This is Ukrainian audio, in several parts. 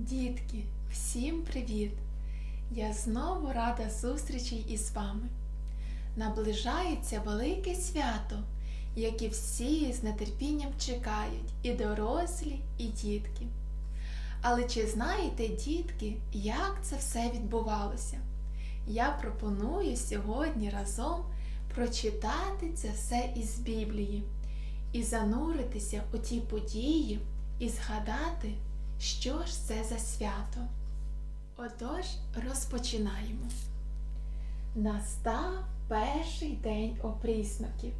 Дітки, всім привіт! Я знову рада зустрічі із вами. Наближається велике свято, яке всі з нетерпінням чекають, і дорослі, і дітки. Але чи знаєте, дітки, як це все відбувалося? Я пропоную сьогодні разом прочитати це все із Біблії і зануритися у ті події і згадати, що ж це за свято. Отож, розпочинаємо. Настав перший день опрісноків,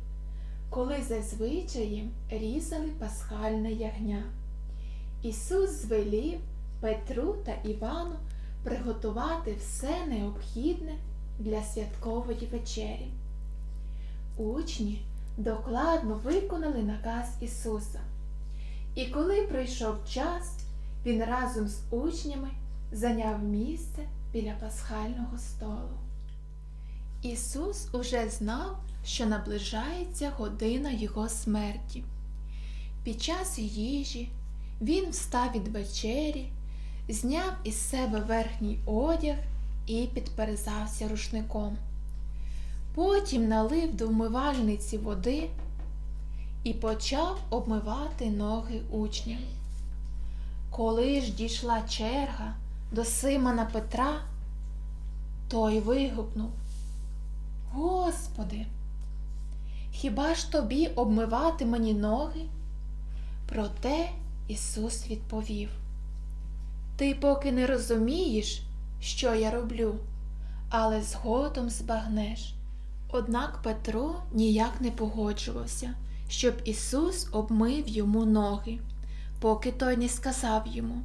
коли зазвичай різали пасхальне ягня. Ісус звелів Петру та Івану приготувати все необхідне для святкової вечері. Учні докладно виконали наказ Ісуса. І коли прийшов час, він разом з учнями зайняв місце біля пасхального столу. Ісус уже знав, що наближається година Його смерті. Під час їжі він встав від вечері, зняв із себе верхній одяг і підперезався рушником. Потім налив до вмивальниці води і почав обмивати ноги учням. Коли ж дійшла черга до Симона Петра, той вигукнув Господи, хіба ж тобі обмивати мені ноги? Проте Ісус відповів Ти поки не розумієш, що я роблю, але згодом збагнеш. Однак Петро ніяк не погоджувався, щоб Ісус обмив йому ноги, поки той не сказав йому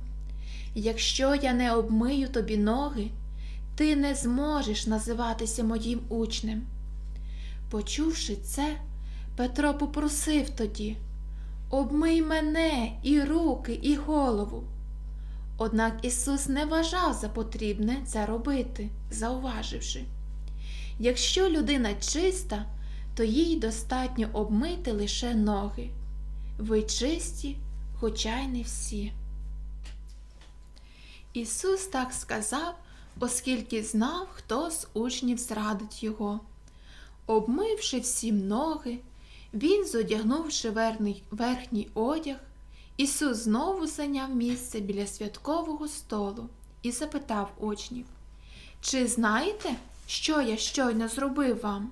Якщо я не обмию тобі ноги, ти не зможеш називатися моїм учнем. Почувши це, Петро попросив тоді Обмий мене і руки, і голову. Однак Ісус не вважав за потрібне це робити, зауваживши. Якщо людина чиста, то їй достатньо обмити лише ноги. Ви чисті, хоча й не всі. Ісус так сказав, оскільки знав, хто з учнів зрадить його. Обмивши всім ноги, він, зодягнувши верхній, верхній одяг, Ісус знову зайняв місце біля святкового столу і запитав учнів, Чи знаєте, що я щойно зробив вам?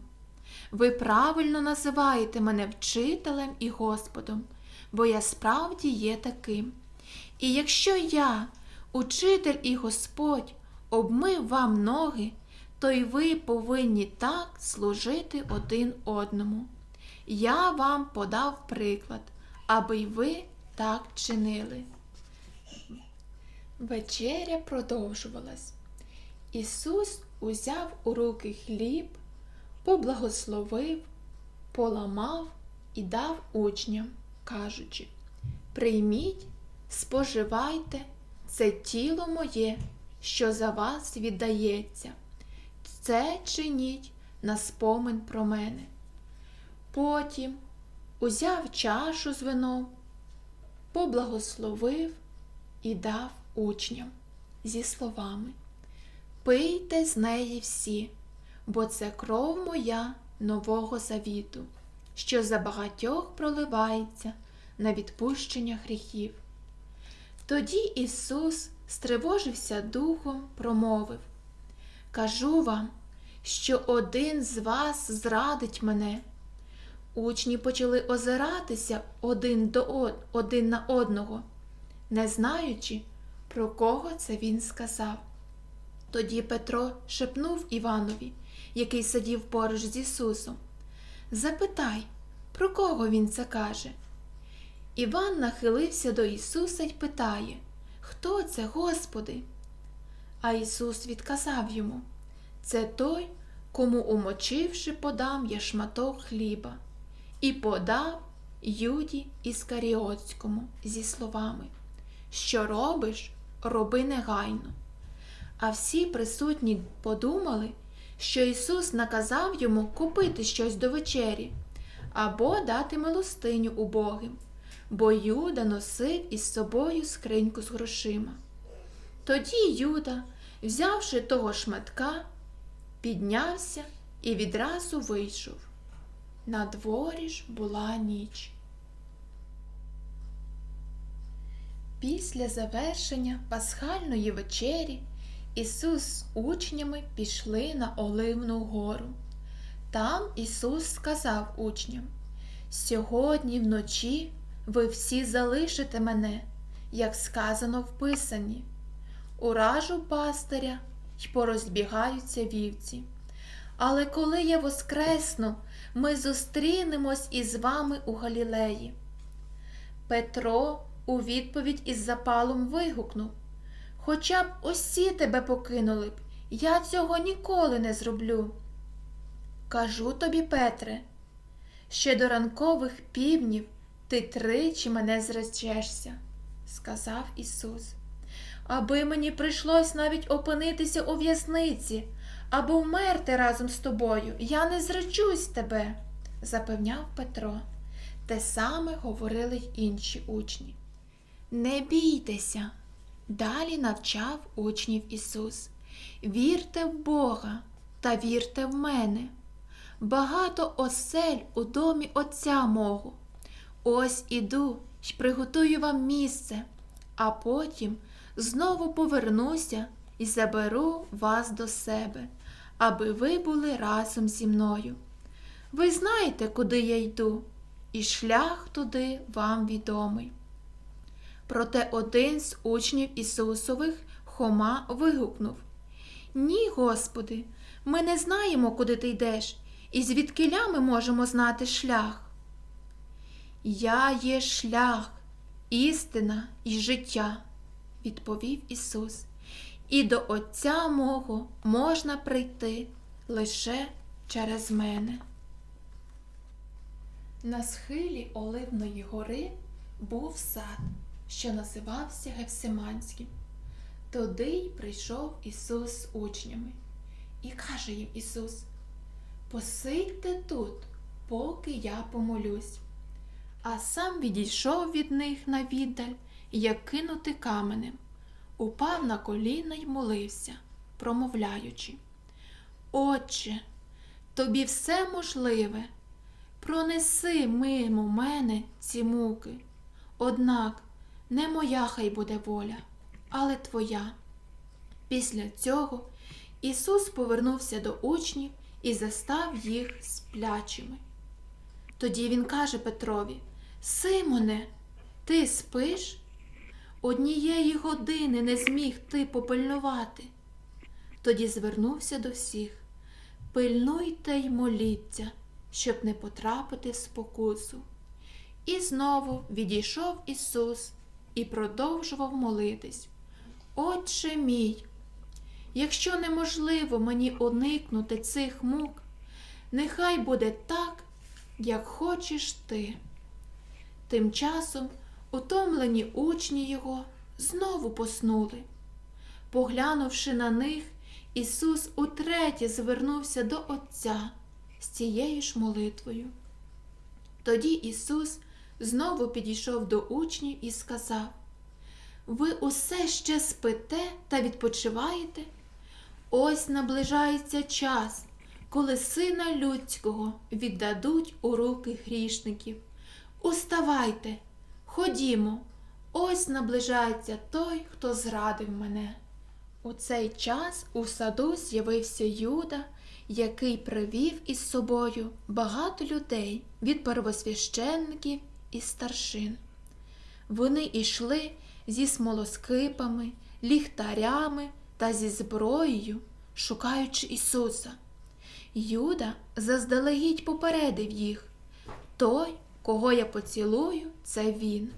Ви правильно називаєте мене вчителем і Господом, бо я справді є таким. І якщо я, учитель і Господь, обмив вам ноги, то й ви повинні так служити один одному. Я вам подав приклад, аби й ви так чинили. Вечеря продовжувалась. Ісус узяв у руки хліб, поблагословив, поламав і дав учням, кажучи Прийміть, споживайте, це тіло моє, що за вас віддається. Це чиніть на спомин про мене. Потім узяв чашу з вином, поблагословив і дав учням зі словами Пийте з неї всі, бо це кров моя нового завіту, що за багатьох проливається на відпущення гріхів. Тоді Ісус стривожився духом, промовив Кажу вам, що один з вас зрадить мене. Учні почали озиратися один до од... один на одного, не знаючи, про кого це він сказав. Тоді Петро шепнув Іванові, який сидів поруч з Ісусом. Запитай, про кого він це каже. Іван нахилився до Ісуса й питає, Хто це, Господи? А Ісус відказав йому Це той, кому, умочивши, подам я шматок хліба, і подав Юді Іскаріотському зі словами Що робиш, роби негайно. А всі присутні подумали, що Ісус наказав йому купити щось до вечері або дати милостиню убогим, бо Юда носив із собою скриньку з грошима. Тоді Юда, взявши того шматка, піднявся і відразу вийшов. На дворі ж була ніч. Після завершення пасхальної вечері Ісус з учнями пішли на Оливну гору. Там Ісус сказав учням: Сьогодні вночі ви всі залишите мене, як сказано в Писанні. Уражу пастиря й порозбігаються вівці. Але коли я воскресну, ми зустрінемось із вами у Галілеї. Петро у відповідь із запалом вигукнув Хоча б усі тебе покинули б, я цього ніколи не зроблю. Кажу тобі, Петре, ще до ранкових півнів ти тричі мене зречешся, сказав Ісус. Аби мені прийшлось навіть опинитися у в'язниці або вмерти разом з тобою, я не зречусь тебе, запевняв Петро. Те саме говорили й інші учні. Не бійтеся, далі навчав учнів Ісус. Вірте в Бога та вірте в мене. Багато осель у домі Отця мого. Ось іду й приготую вам місце, а потім знову повернуся і заберу вас до себе, аби ви були разом зі мною. Ви знаєте, куди я йду, і шлях туди вам відомий. Проте один з учнів Ісусових Хома вигукнув Ні, Господи, ми не знаємо, куди ти йдеш, і звідкиля ми можемо знати шлях. Я є шлях, істина і життя, відповів Ісус, і до Отця мого можна прийти лише через мене. На схилі Оливної гори був сад, що називався Гевсиманським. Туди й прийшов Ісус з учнями. І каже їм Ісус: Посидьте тут, поки я помолюсь. А сам відійшов від них на віддаль, як кинути каменем, упав на коліна й молився, промовляючи. Отче, тобі все можливе, пронеси мимо мене ці муки. Однак не моя хай буде воля, але твоя. Після цього Ісус повернувся до учнів і застав їх сплячими. Тоді він каже Петрові Симоне, ти спиш? Однієї години не зміг ти попильнувати. Тоді звернувся до всіх Пильнуйте й моліться, щоб не потрапити в спокусу. І знову відійшов Ісус і продовжував молитись. Отче мій, якщо неможливо мені уникнути цих мук, нехай буде так, як хочеш ти. Тим часом утомлені учні його знову поснули. Поглянувши на них, Ісус утретє звернувся до Отця з цією ж молитвою. Тоді Ісус знову підійшов до учнів і сказав: Ви усе ще спите та відпочиваєте? Ось наближається час, коли сина людського віддадуть у руки грішників. Уставайте, ходімо, ось наближається той, хто зрадив мене. У цей час у саду з'явився Юда, який привів із собою багато людей від первосвященників і старшин. Вони йшли зі смолоскипами, ліхтарями та зі зброєю, шукаючи Ісуса. Юда заздалегідь попередив їх той, кого я поцілую, це він.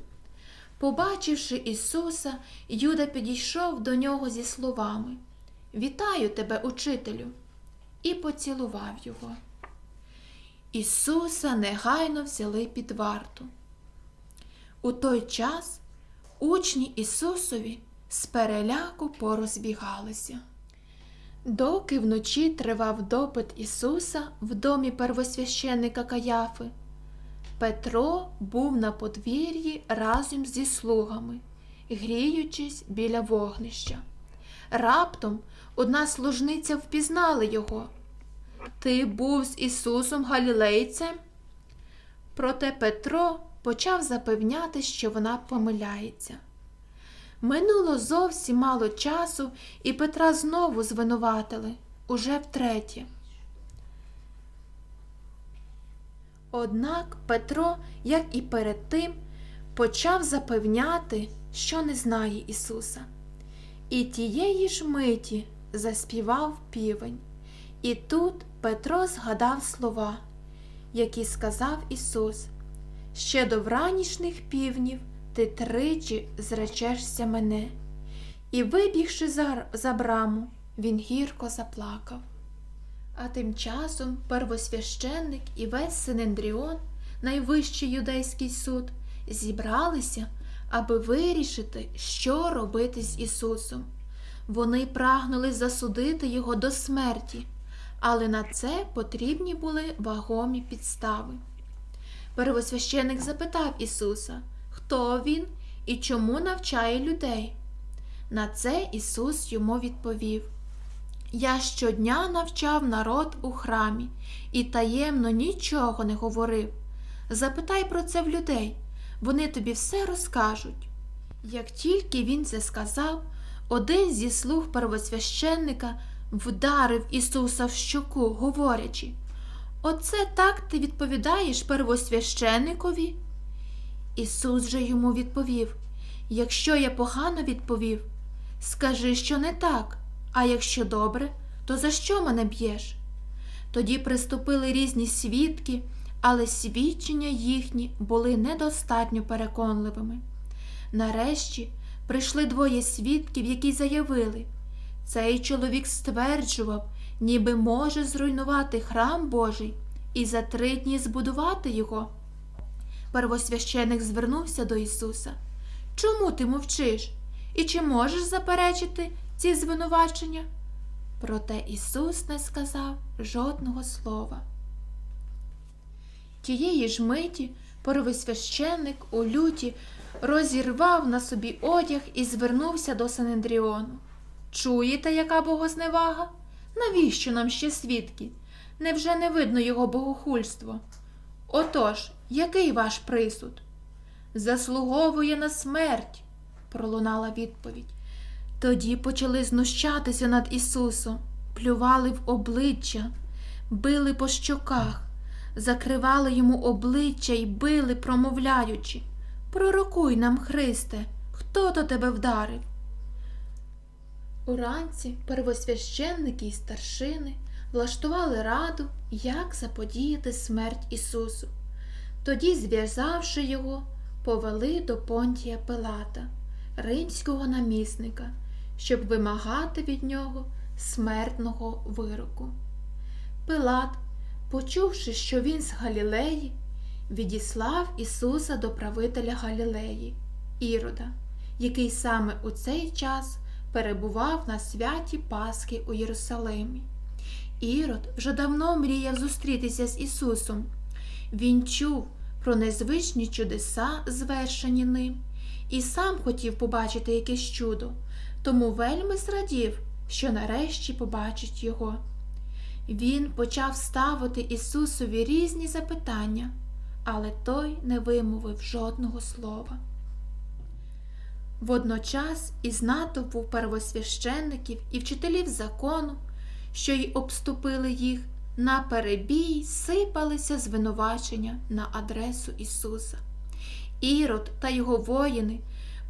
Побачивши Ісуса, Юда підійшов до нього зі словами Вітаю тебе, учителю, і поцілував його. Ісуса негайно взяли під варту. У той час учні Ісусові з переляку порозбігалися. Доки вночі тривав допит Ісуса в домі первосвященника Каяфи, Петро був на подвір'ї разом зі слугами, гріючись біля вогнища. Раптом одна служниця впізнала його. Ти був з Ісусом Галілейцем? Проте Петро почав запевняти, що вона помиляється. Минуло зовсім мало часу, і Петра знову звинуватили уже втретє. Однак Петро, як і перед тим, почав запевняти, що не знає Ісуса. І тієї ж миті заспівав півень. І тут Петро згадав слова, які сказав Ісус. Ще до вранішніх півнів ти тричі зречешся мене. І, вибігши за, за браму, він гірко заплакав. А тим часом первосвященник і весь Синендріон, найвищий юдейський суд, зібралися, аби вирішити, що робити з Ісусом. Вони прагнули засудити його до смерті, але на це потрібні були вагомі підстави. Первосвященик запитав Ісуса, хто він і чому навчає людей. На це Ісус йому відповів Я щодня навчав народ у храмі і таємно нічого не говорив. Запитай про це в людей, вони тобі все розкажуть. Як тільки він це сказав, один зі слуг первосвященника вдарив Ісуса в щоку, говорячи Оце так ти відповідаєш первосвященникові? Ісус же йому відповів Якщо я погано відповів, скажи, що не так, а якщо добре, то за що мене б'єш? Тоді приступили різні свідки, але свідчення їхні були недостатньо переконливими. Нарешті прийшли двоє свідків, які заявили цей чоловік стверджував, ніби може зруйнувати храм Божий і за три дні збудувати його. Первосвященик звернувся до Ісуса. Чому ти мовчиш? І чи можеш заперечити ці звинувачення? Проте Ісус не сказав жодного слова. Тієї ж миті первосвященник у люті розірвав на собі одяг і звернувся до Санендріону. Чуєте, яка богозневага? Навіщо нам ще свідки? Невже не видно його богохульство? Отож, який ваш присуд? Заслуговує на смерть, пролунала відповідь. Тоді почали знущатися над Ісусом, плювали в обличчя, били по щоках, закривали йому обличчя й били, промовляючи Пророкуй нам, Христе, хто до тебе вдарив? Уранці первосвященники й старшини влаштували раду, як заподіяти смерть Ісусу. Тоді, зв'язавши його, повели до Понтія Пилата, римського намісника, щоб вимагати від нього смертного вироку. Пилат, почувши, що він з Галілеї, відіслав Ісуса до правителя Галілеї, Ірода, який саме у цей час перебував на святі Пасхи у Єрусалимі. Ірод вже давно мріяв зустрітися з Ісусом. Він чув про незвичні чудеса, звершені ним, і сам хотів побачити якесь чудо, тому вельми зрадів, що нарешті побачить його. Він почав ставити Ісусові різні запитання, але той не вимовив жодного слова. Водночас із натовпу первосвященників і вчителів закону, що й обступили їх, на перебій сипалися звинувачення на адресу Ісуса. Ірод та його воїни,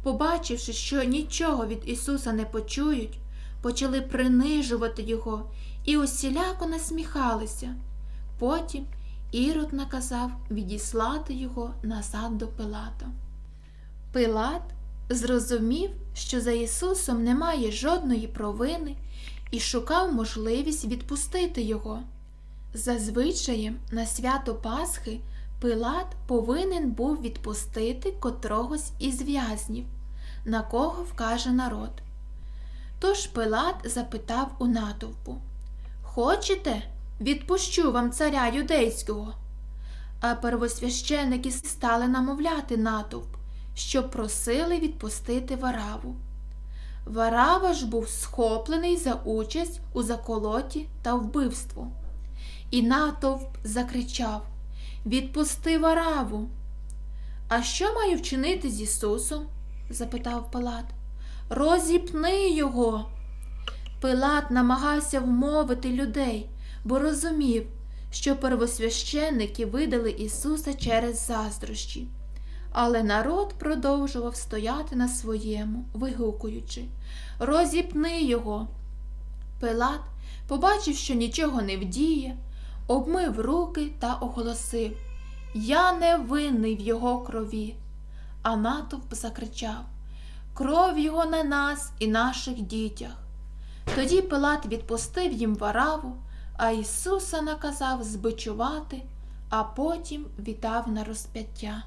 побачивши, що нічого від Ісуса не почують, почали принижувати Його і усіляко насміхалися. Потім Ірод наказав відіслати його назад до Пилата. Пилат зрозумів, що за Ісусом немає жодної провини і шукав можливість відпустити його. Зазвичаєм на свято Пасхи Пилат повинен був відпустити котрогось із в'язнів, на кого вкаже народ. Тож Пилат запитав у натовпу Хочете, відпущу вам царя юдейського? А первосвященики стали намовляти натовп, щоб просили відпустити вараву. Варава ж був схоплений за участь у заколоті та вбивству. І натовп закричав Відпусти Вараву. А що маю вчинити з Ісусом? запитав Пилат. Розіпни його. Пилат намагався вмовити людей, бо розумів, що первосвященники видали Ісуса через заздрощі. Але народ продовжував стояти на своєму, вигукуючи Розіпни його. Пилат, побачив, що нічого не вдіє, обмив руки та оголосив Я не винний в його крові. А натовп закричав Кров його на нас і наших дітях. Тоді Пилат відпустив їм вараву, а Ісуса наказав збичувати, а потім віддав на розп'яття.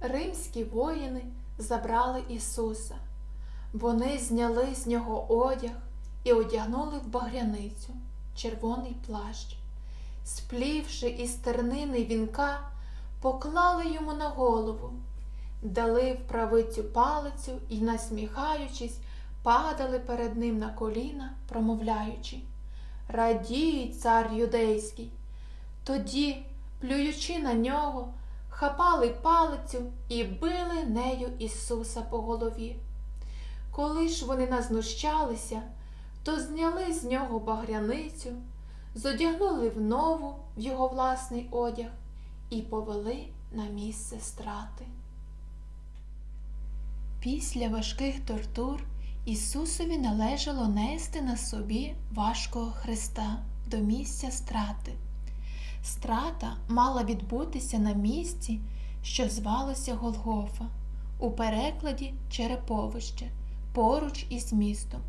Римські воїни забрали Ісуса. Вони зняли з нього одяг і одягнули в багряницю червоний плащ. Сплівши із тернини вінка, поклали йому на голову, дали в правицю палицю і, насміхаючись, падали перед ним на коліна, промовляючи Радій, цар юдейський. Тоді, плюючи на нього, хапали палицю і били нею Ісуса по голові. Коли ж вони назнущалися, то зняли з нього багряницю, зодягнули в нову в його власний одяг і повели на місце страти. Після важких тортур Ісусові належало нести на собі важкого Христа до місця страти. Страта мала відбутися на місці, що звалося Голгофа, у перекладі Череповище, поруч із містом.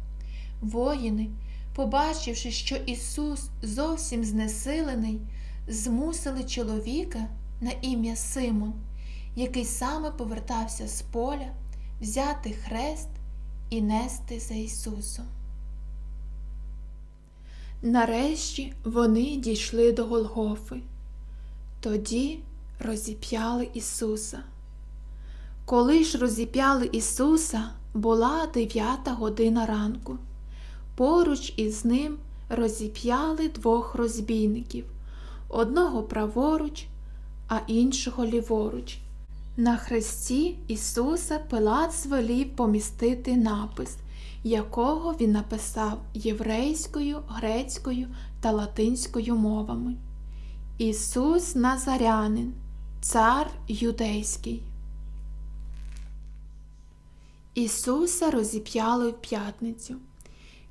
Воїни, побачивши, що Ісус зовсім знесилений, змусили чоловіка на ім'я Симон, який саме повертався з поля, взяти хрест і нести за Ісусом. Нарешті вони дійшли до Голгофи. Тоді розіп'яли Ісуса. Коли ж розіп'яли Ісуса, була дев'ята година ранку. Поруч із ним розіп'яли двох розбійників одного праворуч, а іншого ліворуч. На хресті Ісуса Пилат звелів помістити напис, якого він написав єврейською, грецькою та латинською мовами. Ісус Назарянин, цар юдейський. Ісуса розіп'яли в п'ятницю.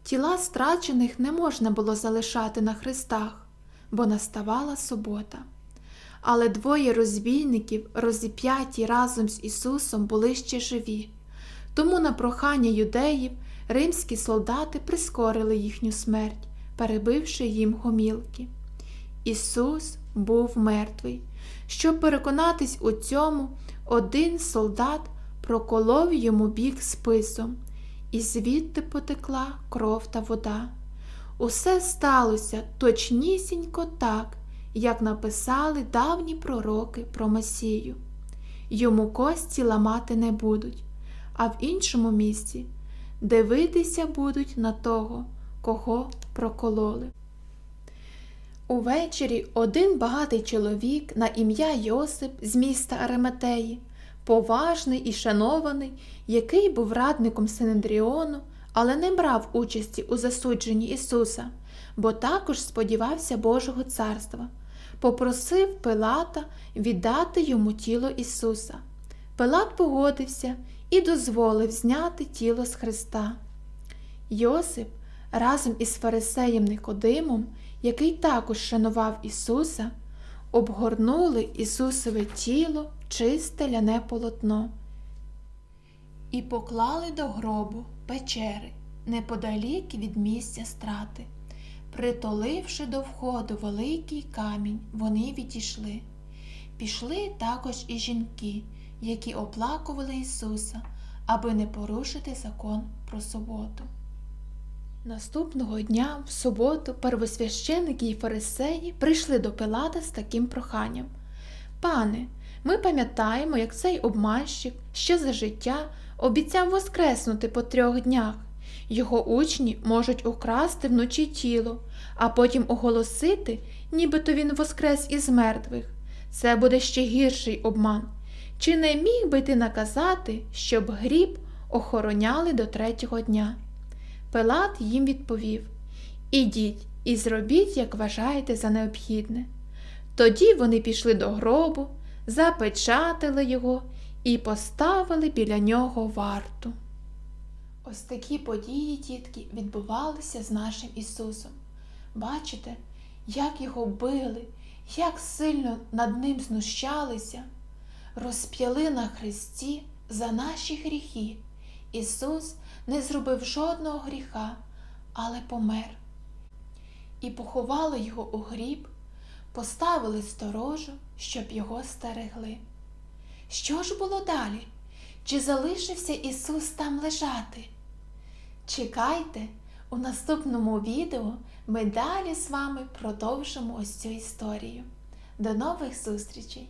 Тіла страчених не можна було залишати на хрестах, бо наставала субота. Але двоє розбійників, розіп'яті разом з Ісусом, були ще живі. Тому на прохання юдеїв римські солдати прискорили їхню смерть, перебивши їм гомілки. Ісус був мертвий. Щоб переконатись у цьому, один солдат проколов йому бік списом, і звідти потекла кров та вода. Усе сталося точнісінько так, як написали давні пророки про Месію. Йому кості ламати не будуть, а в іншому місці дивитися будуть на того, кого прокололи. Увечері один багатий чоловік на ім'я Йосип з міста Ареметеї, поважний і шанований, який був радником Синедріону, але не брав участі у засудженні Ісуса, бо також сподівався Божого царства, попросив Пилата віддати йому тіло Ісуса. Пилат погодився і дозволив зняти тіло з Христа. Йосип разом із фарисеєм Никодимом, який також шанував Ісуса, обгорнули Ісусове тіло чисте ляне полотно і поклали до гробу печери неподалік від місця страти. Притуливши до входу великий камінь, вони відійшли. Пішли також і жінки, які оплакували Ісуса, аби не порушити закон про суботу. Наступного дня, в суботу, первосвященники і фарисеї прийшли до Пилата з таким проханням. Пане, ми пам'ятаємо, як цей обманщик ще за життя обіцяв воскреснути по трьох днях. Його учні можуть украсти вночі тіло, а потім оголосити, нібито він воскрес із мертвих. Це буде ще гірший обман. Чи не міг би ти наказати, щоб гріб охороняли до третього дня? Пилат їм відповів Ідіть і зробіть, як вважаєте за необхідне. Тоді вони пішли до гробу, запечатали його і поставили біля нього варту. Ось такі події, дітки, відбувалися з нашим Ісусом. Бачите, як його били, як сильно над ним знущалися, розп'яли на хресті за наші гріхи. Ісус не зробив жодного гріха, але помер. І поховали його у гріб, поставили сторожу, щоб його стерегли. Що ж було далі? Чи залишився Ісус там лежати? Чекайте, у наступному відео ми далі з вами продовжимо ось цю історію. До нових зустрічей!